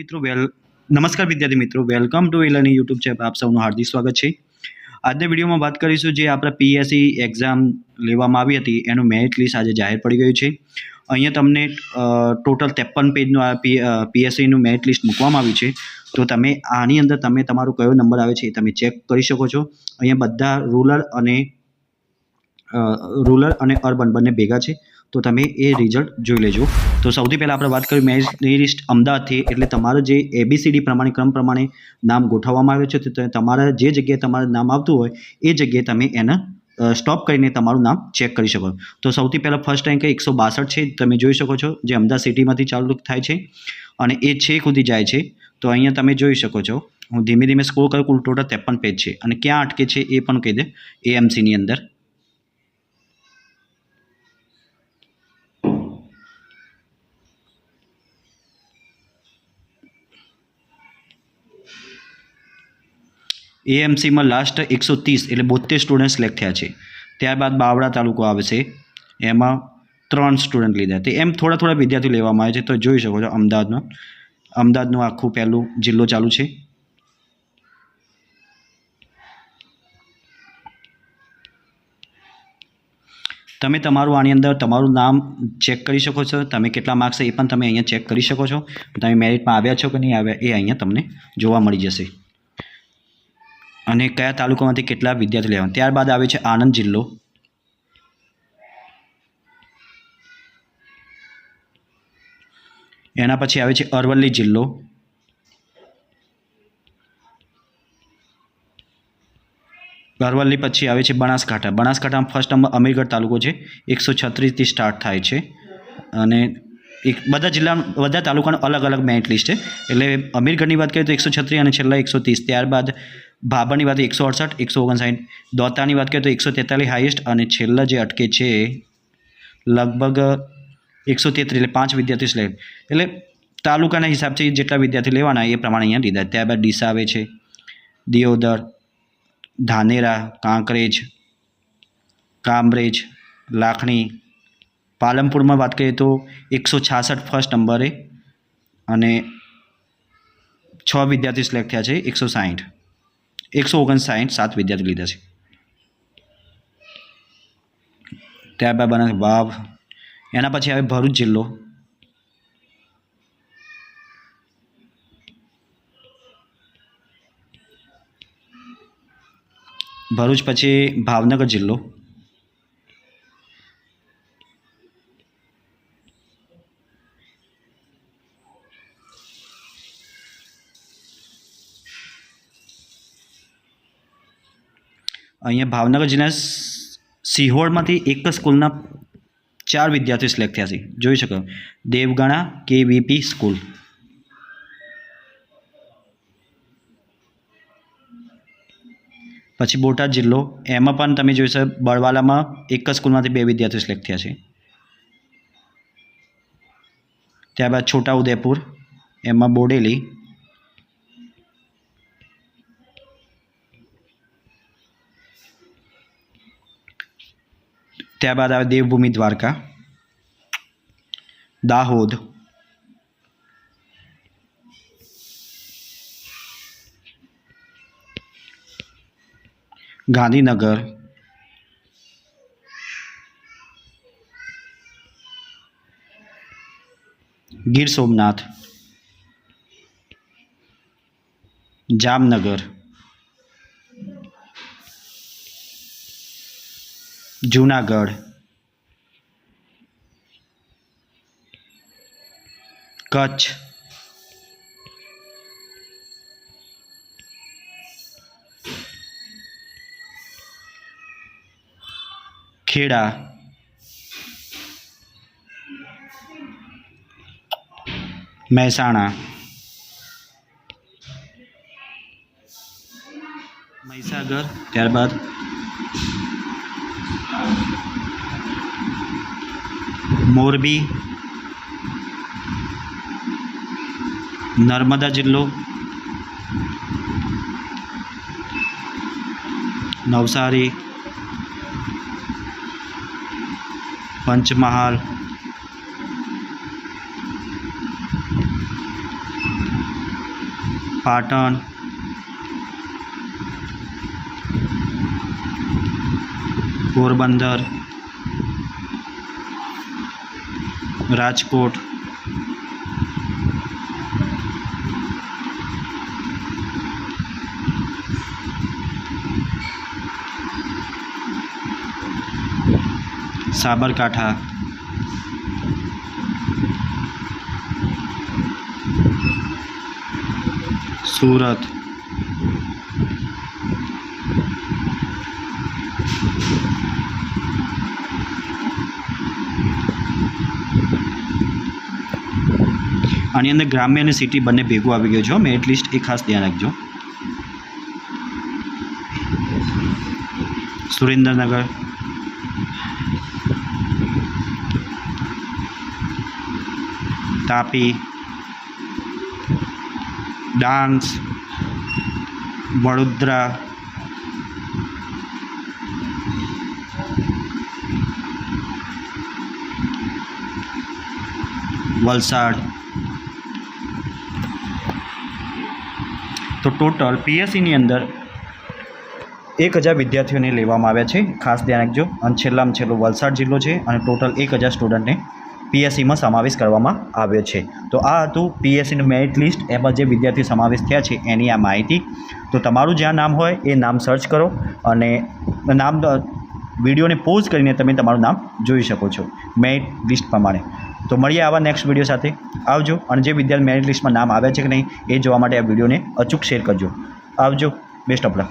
મિત્રો, વેલ, નમસ્કાર વિદ્યાર્થી મિત્રો, વેલકમ ટુ એલની યુટ્યુબ ચેનલ, આપ સૌનું હાર્દિક સ્વાગત છે. આજના વિડીયોમાં વાત કરીશું જે આપણા પીએસસી એક્ઝામ લેવામાં આવી હતી, એનું મેરિટ લિસ્ટ આજે જાહેર પડી ગયું છે. અહીંયા તમને ટોટલ ત્રેપન પેજનું આ પીએસસીનું મેરિટ લિસ્ટ મૂકવામાં આવ્યું છે. તો તમે આની અંદર, તમે તમારો કયો નંબર આવે છે એ તમે ચેક કરી શકો છો. અહીંયા બધા રૂરલ અને રૂરલ અને અર્બન બંને ભેગા છે. તો તમે એ રિઝલ્ટ જોઈ લેજો. તો સૌથી પહેલાં આપણે વાત કરીએ મેરિટ લિસ્ટ અમદાવાદથી. એટલે તમારું જે એબીસીડી પ્રમાણે, ક્રમ પ્રમાણે નામ ગોઠવવામાં આવ્યું છે, તો તમારા જે જગ્યાએ તમારું નામ આવતું હોય, એ જગ્યાએ તમે એને સ્ટોપ કરીને તમારું નામ ચેક કરી શકો. તો સૌથી પહેલાં ફર્સ્ટ રેન્ક એકસો બાસઠ છે, તમે જોઈ શકો છો, જે અમદાવાદ સિટીમાંથી ચાલુ થાય છે, અને એ છેક સુધી જાય છે. તો અહીંયા તમે જોઈ શકો છો, હું ધીમે ધીમે સ્કોર કરું, કુલ ટોટલ ત્રેપન પેજ છે. અને ક્યાં અટકે છે એ પણ કહી દે એએમસીની અંદર. એએમસીમાં લાસ્ટ એકસો ત્રીસ એટલે બોતેર સ્ટુડન્ટ સિલેક્ટ થયા છે. ત્યારબાદ બાવળા તાલુકો આવે છે. એમાં ત્રણ સ્ટુડન્ટ લીધા. તે એમ થોડા થોડા વિદ્યાર્થીઓ લેવામાં આવે છે. તો જોઈ શકો છો અમદાવાદમાં અમદાવાદનું આખું પહેલું જિલ્લો ચાલુ છે. તમે તમારું આની અંદર તમારું નામ ચેક કરી શકો છો. તમે કેટલા માર્ક્સ એ પણ તમે અહીંયા ચેક કરી શકો છો. તમે મેરિટમાં આવ્યા છો કે નહીં આવ્યા એ અહીંયા તમને જોવા મળી જશે. અને કયા તાલુકામાંથી કેટલા વિદ્યાર્થી લેવાના ત્યારબાદ આવે છે આણંદ જિલ્લો. એના પછી આવે છે અરવલ્લી જિલ્લો. અરવલ્લી પછી આવે છે બનાસકાંઠા. બનાસકાંઠામાં ફર્સ્ટ નંબર અમીરગઢ તાલુકો છે. એકસો છત્રીસથી સ્ટાર્ટ થાય છે. અને એક બધા જિલ્લા, બધા તાલુકાનો અલગ અલગ મેરિટ લિસ્ટ છે. એટલે અમીરગઢની વાત કરીએ તો એકસો છત્રીસ અને છેલ્લા એકસો ત્રીસ. ત્યારબાદ ભાભરની વાત એકસો અડસઠ, એકસો ઓગણસાઠ, દોતાની વાત કરીએ તો એકસો તેતાલીસ હાઈએસ્ટ અને છેલ્લા જે અટકે છે લગભગ એકસો તેત્રીસ એટલે પાંચ વિદ્યાર્થી સિલેક્ટ એટલે તાલુકાના હિસાબથી જેટલા વિદ્યાર્થી લેવાના એ પ્રમાણે અહીંયા લીધા. ત્યારબાદ ડીસા આવે છે, દિયોદર, ધાનેરા, કાંકરેજ, કામરેજ, લાખણી. પાલનપુરમાં વાત કરીએ તો એકસો છાસઠ ફર્સ્ટ નંબરે અને છ વિદ્યાર્થી સિલેક્ટ થયા છે, એકસો સાહીઠ. એકસો ઓગણસાઠ સાત વિદ્યાર્થી લીધા છે. ત્યારબાદ બને વાવ. એના પછી આવે ભરૂચ જિલ્લો. ભરૂચ પછી ભાવનગર જિલ્લો. અહીંયા ભાવનગર જિલ્લા સિહોળમાંથી એક જ સ્કૂલના ચાર વિદ્યાર્થીઓ સિલેક્ટ થયા છે. જોઈ શકો. Devgana KVP school. પછી બોટાદ જિલ્લો. એમાં પણ તમે જોઈ શકો, બળવાલામાં એક જ સ્કૂલમાંથી બે વિદ્યાર્થીઓ સિલેક્ટ થયા છે. ત્યારબાદ છોટા ઉદેપુર, એમાં બોડેલી ત્યારબાદ આવે દેવભૂમિ દ્વારકા દાહોદ ગાંધીનગર ગીર સોમનાથ જામનગર જૂનાગઢ કચ્છ ખેડા મહેસાણા મહીસાગર ત્યારબાદ મોરબી નર્મદા જિલ્લો નવસારી પંચમહાલ પાટણ પોરબંદર રાજકોટ સાબરકાંઠા સુરત આની અંદર ગ્રામ્ય અને સિટી બંને ભેગું આવી ગયું છે મેં એટલીસ્ટ એ ખાસ ધ્યાન રાખજો. સુરેન્દ્રનગર. તાપી. ડાંગ વડોદરા. વલસાડ. તો ટોટલ પીએસસીની અંદર એક હજાર વિદ્યાર્થીઓને લેવામાં આવ્યા છે. ખાસ ધ્યાન રાખજો. અને છેલ્લામાં છેલ્લો વલસાડ જિલ્લો છે અને ટોટલ એક હજાર સ્ટુડન્ટને પીએસસીમાં સમાવેશ કરવામાં આવ્યો છે. તો આ હતું પીએસસીનું મેરિટ લિસ્ટ. એમાં જે વિદ્યાર્થી સમાવેશ થયા છે એની આ માહિતી. તો તમારું જ્યાં નામ હોય એ નામ સર્ચ કરો અને નામ વિડીયોને પોઝ કરીને તમે તમારું નામ જોઈ શકો છો, મેરિટ લિસ્ટ પ્રમાણે. તો મળીએ આવા નેક્સ્ટ વીડિયો સાથે. આવજો, અને જે વિદ્યાર્થી મેરિટ લિસ્ટમાં નામ આવ્યા છે કે નહીં, એ જોવા માટે આ વિડીયોને અચૂક શેર કરજો. આવજો બેસ્ટ ઓફ લક